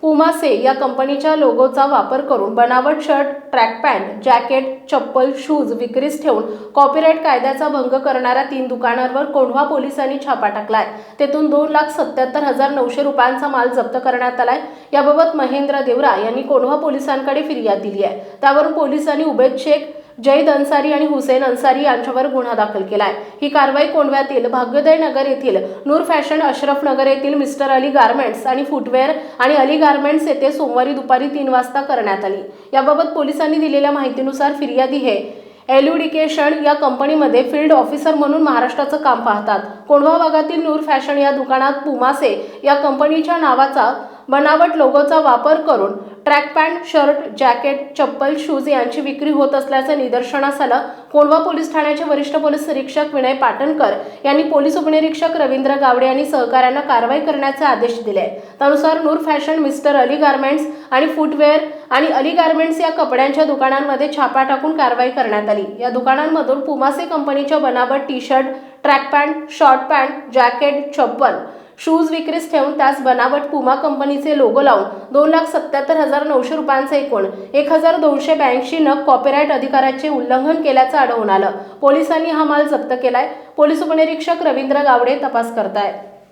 पुमासे या कंपनीच्या लोगोचा वापर करून बनावट शर्ट ट्रॅक पॅन्ट जॅकेट चप्पल शूज विक्रीस ठेवून कॉपीराईट कायद्याचा भंग करणाऱ्या तीन दुकानांवर कोंढवा पोलिसांनी छापा टाकलाय. तेथून दोन लाख सत्याहत्तर हजार नऊशे रुपयांचा माल जप्त करण्यात आलाय. याबाबत महेंद्र देवरा यांनी कोंढवा पोलिसांकडे फिर्याद दिली आहे त्यावरून पोलिसांनी उबेद शेख जैद अन्सारी आणि हुसेन अन्सारी यांच्यावर गुन्हा दाखल केला आहे ही कारवाई कोंडव्यातील भाग्योदय नगर येथील नूर फॅशन अशरफ नगर येथील मिस्टर अली गार्मेंट्स आणि फुटवेअर आणि अली गार्मेंट्स येथे सोमवारी दुपारी तीन वाजता करण्यात आली. याबाबत पोलिसांनी दिलेल्या माहितीनुसार फिर्यादी हे एल्युडिकेशन या कंपनीमध्ये फील्ड ऑफिसर म्हणून महाराष्ट्राचं काम पाहतात. कोंढवा भागातील नूर फॅशन या दुकानात पुमासे या कंपनीच्या नावाचा बनावट लोगोचा वापर करून ट्रॅक पॅन्ट शर्ट जॅकेट चप्पल शूज यांची विक्री होत असल्याचं निदर्शनास आलं कोंढवा पोलीस ठाण्याचे वरिष्ठ पोलीस निरीक्षक विनय पाटणकर यांनी पोलीस उपनिरीक्षक रवींद्र गावडे यांनी सहकाऱ्यांना कारवाई करण्याचे आदेश दिले. त्यानुसार Noor fashion mister Ali garments आणि फुटवेअर आणि अली गार्मेंट्स या कपड्यांच्या दुकानांमध्ये छापा टाकून कारवाई करण्यात आली. या दुकानांमधून पुमासे कंपनीच्या बनावट T shirt track pant short pant jacket चप्पल शूज विक्रीस ठेवून त्यास बनावट पुमा कंपनीचे लोगो लावून दोन लाख सत्याहत्तर हजार नऊशे रुपयांचा एकूण एक हजार दोनशे ब्याऐंशी नग कॉपीराईट अधिकाराचे उल्लंघन केल्याचं आढळून आलं. पोलिसांनी हा माल जप्त केलाय. पोलीस उपनिरीक्षक रवींद्र गावडे तपास करतायत.